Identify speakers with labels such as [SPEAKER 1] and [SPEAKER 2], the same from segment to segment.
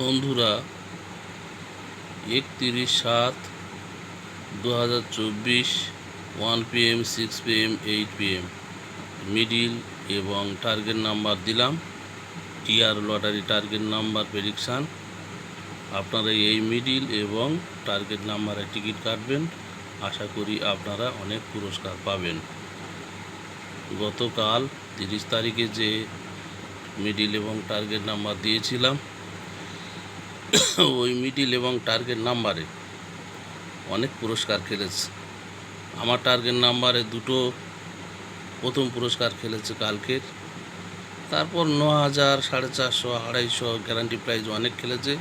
[SPEAKER 1] বন্ধুরা, একত্রিশ সাত দু হাজার চব্বিশ, one PM six PM eight PM middle এবং টার্গেট নাম্বার দিলাম। TR lottery target number prediction. আপনারা এই মিডিল এবং টার্গেট নাম্বারে টিকিট কাটবেন। আশা করি আপনারা অনেক পুরস্কার পাবেন। গতকাল তিরিশ তারিখে যে মিডিল এবং টার্গেট নাম্বার দিয়েছিলাম ওই মিডিল এবং টার্গেট নাম্বারে অনেক পুরস্কার খেলেছে। আমার টার্গেট নাম্বারে দুটো প্রথম পুরস্কার খেলেছে কালকের। তারপর ন হাজার সাড়ে চারশো, আড়াইশো গ্যারান্টি প্রাইজ অনেক খেলেছে।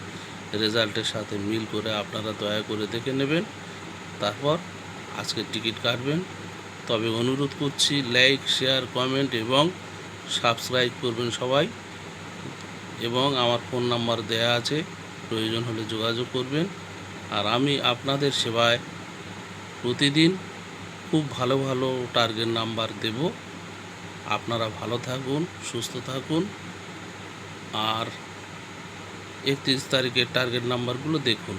[SPEAKER 1] রেজাল্টের সাথে মিল করে আপনারা দয়া করে দেখে নেবেন। তারপর আজকে টিকিট কাটবেন। তবে অনুরোধ করছি লাইক শেয়ার কমেন্ট এবং সাবস্ক্রাইব করবেন সবাই। এবং আমার ফোন নাম্বার দেয়া আছে। প্রয়োজন হলে যোগাযোগ করবেন। আর আমি আপনাদের সেবায় প্রতিদিন খুব ভালো ভালো টার্গেট নাম্বার দেব। আপনারা ভালো থাকুন, সুস্থ থাকুন। আর একত্রিশ তারিখের টার্গেট নাম্বারগুলো দেখুন।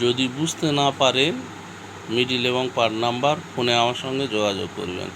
[SPEAKER 1] যদি বুঝতে না পারেন মিডিল এবং পার নাম্বার ফোনে আমার সঙ্গে যোগাযোগ করবেন।